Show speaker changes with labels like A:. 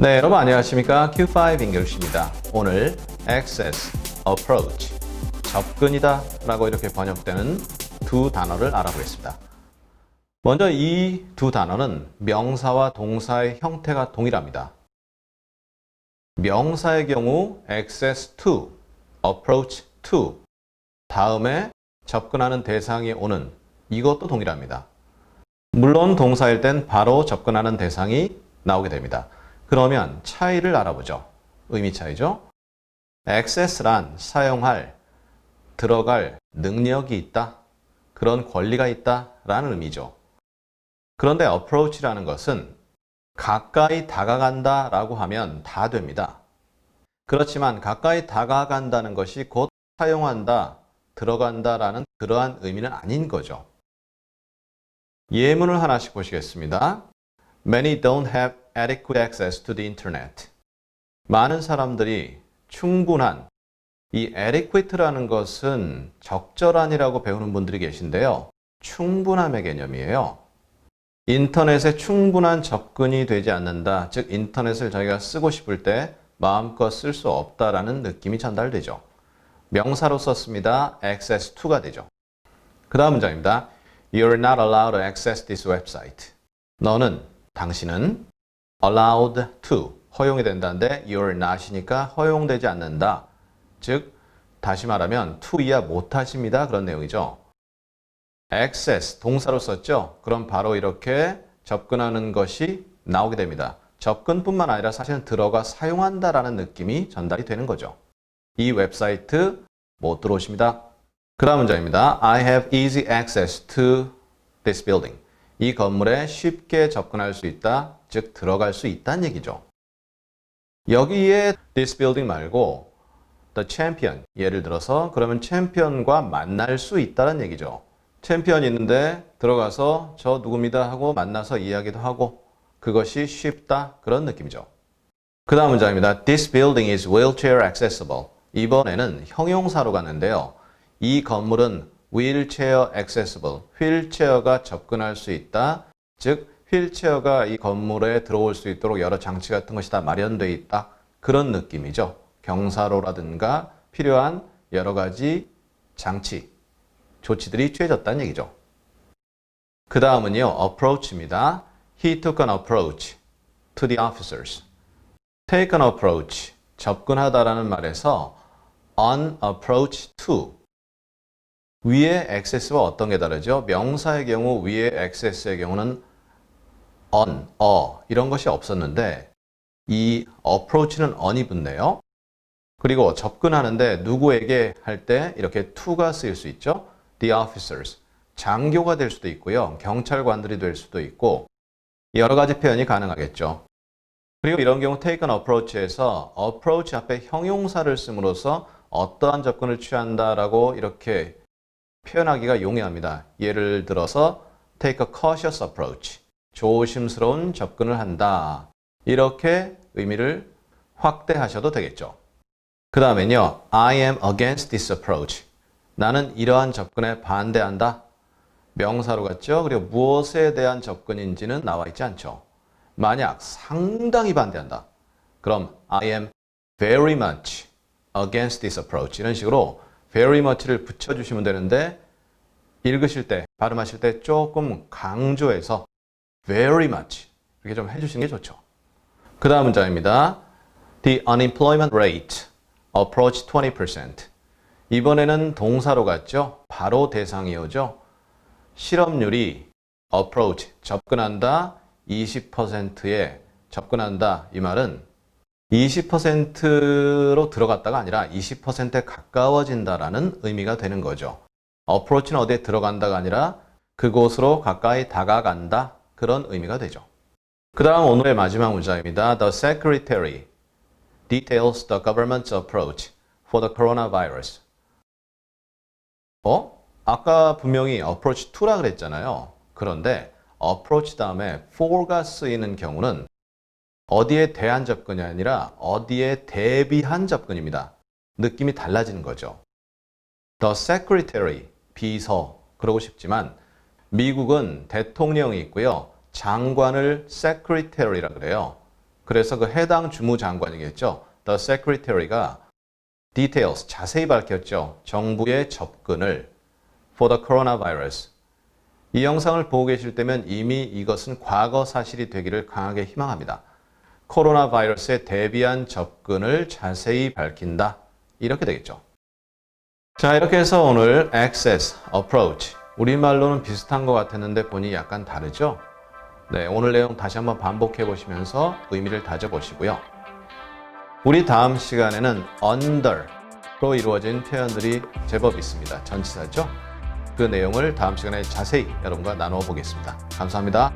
A: 네, 여러분 안녕하십니까? Q5 English입니다. 오늘 access, approach, 접근이다 라고 이렇게 번역되는 두 단어를 알아보겠습니다. 먼저 이 두 단어는 명사와 동사의 형태가 동일합니다. 명사의 경우 access to, approach to, 다음에 접근하는 대상이 오는 이것도 동일합니다. 물론 동사일 땐 바로 접근하는 대상이 나오게 됩니다. 그러면 차이를 알아보죠. 의미 차이죠. access란 사용할, 들어갈 능력이 있다. 그런 권리가 있다. 라는 의미죠. 그런데 approach라는 것은 가까이 다가간다 라고 하면 다 됩니다. 그렇지만 가까이 다가간다는 것이 곧 사용한다, 들어간다 라는 그러한 의미는 아닌 거죠. 예문을 하나씩 보시겠습니다. Many don't have adequate access to the internet. 많은 사람들이 충분한 이 adequate라는 것은 적절한이라고 배우는 분들이 계신데요. 충분함의 개념이에요. 인터넷에 충분한 접근이 되지 않는다. 즉 인터넷을 자기가 쓰고 싶을 때 마음껏 쓸 수 없다라는 느낌이 전달되죠. 명사로 썼습니다. access to가 되죠. 그 다음 문장입니다. You're not allowed to access this website. 너는, 당신은 allowed to, 허용이 된다는데 you're not이니까 허용되지 않는다. 즉, 다시 말하면 to 이야 못하십니다. 그런 내용이죠. access, 동사로 썼죠? 그럼 바로 이렇게 접근하는 것이 나오게 됩니다. 접근뿐만 아니라 사실은 들어가 사용한다라는 느낌이 전달이 되는 거죠. 이 웹사이트 못 들어오십니다. 그 다음 문장입니다. I have easy access to this building. 이 건물에 쉽게 접근할 수 있다, 즉 들어갈 수 있다는 얘기죠. 여기에 this building 말고 the champion, 예를 들어서 그러면 챔피언과 만날 수 있다는 얘기죠. 챔피언이 있는데 들어가서 저 누굽니다 하고 만나서 이야기도 하고 그것이 쉽다 그런 느낌이죠. 그 다음 문장입니다. This building is wheelchair accessible. 이번에는 형용사로 갔는데요. 이 건물은 wheelchair accessible, 휠체어가 접근할 수 있다. 즉 휠체어가 이 건물에 들어올 수 있도록 여러 장치 같은 것이 다 마련되어 있다. 그런 느낌이죠. 경사로라든가 필요한 여러 가지 장치, 조치들이 취해졌다는 얘기죠. 그 다음은요, approach입니다. He took an approach to the officers. take an approach, 접근하다라는 말에서 an approach to. 위에 access와 어떤 게 다르죠? 명사의 경우 위에 access의 경우는 on, 어 이런 것이 없었는데 이 approach는 on이 붙네요. 그리고 접근하는데 누구에게 할 때 이렇게 to가 쓰일 수 있죠? the officers. 장교가 될 수도 있고요. 경찰관들이 될 수도 있고 여러 가지 표현이 가능하겠죠. 그리고 이런 경우 take an approach에서 approach 앞에 형용사를 씀으로써 어떠한 접근을 취한다라고 이렇게 표현하기가 용이합니다. 예를 들어서 take a cautious approach. 조심스러운 접근을 한다. 이렇게 의미를 확대하셔도 되겠죠. 그 다음엔요. I am against this approach. 나는 이러한 접근에 반대한다. 명사로 갔죠. 그리고 무엇에 대한 접근인지는 나와 있지 않죠. 만약 상당히 반대한다. 그럼 I am very much against this approach. 이런 식으로 very much를 붙여주시면 되는데 읽으실 때, 발음하실 때 조금 강조해서 very much 이렇게 좀 해주시는 게 좋죠. 그 다음 문장입니다. The unemployment rate approached 20%. 이번에는 동사로 갔죠. 바로 대상이 오죠. 실업률이 approach, 접근한다, 20%에 접근한다. 이 말은 20%로 들어갔다가 아니라 20%에 가까워진다라는 의미가 되는 거죠. approach는 어디에 들어간다가 아니라 그곳으로 가까이 다가간다. 그런 의미가 되죠. 그 다음 오늘의 마지막 문장입니다. The Secretary details the government's approach for the coronavirus. 어? 아까 분명히 approach to라 그랬잖아요. 그런데 approach 다음에 for가 쓰이는 경우는 어디에 대한 접근이 아니라 어디에 대비한 접근입니다. 느낌이 달라지는 거죠. The secretary, 비서, 그러고 싶지만 미국은 대통령이 있고요. 장관을 secretary라 그래요. 그래서 그 해당 주무장관이겠죠. The Secretary가 details 자세히 밝혔죠. 정부의 접근을 for the coronavirus. 이 영상을 보고 계실 때면 이미 이것은 과거 사실이 되기를 강하게 희망합니다. 코로나 바이러스에 대비한 접근을 자세히 밝힌다. 이렇게 되겠죠. 자, 이렇게 해서 오늘 access, approach. 우리말로는 비슷한 것 같았는데 보니 약간 다르죠? 네, 오늘 내용 다시 한번 반복해 보시면서 의미를 다져 보시고요. 우리 다음 시간에는 under로 이루어진 표현들이 제법 있습니다. 전치사죠? 그 내용을 다음 시간에 자세히 여러분과 나누어 보겠습니다. 감사합니다.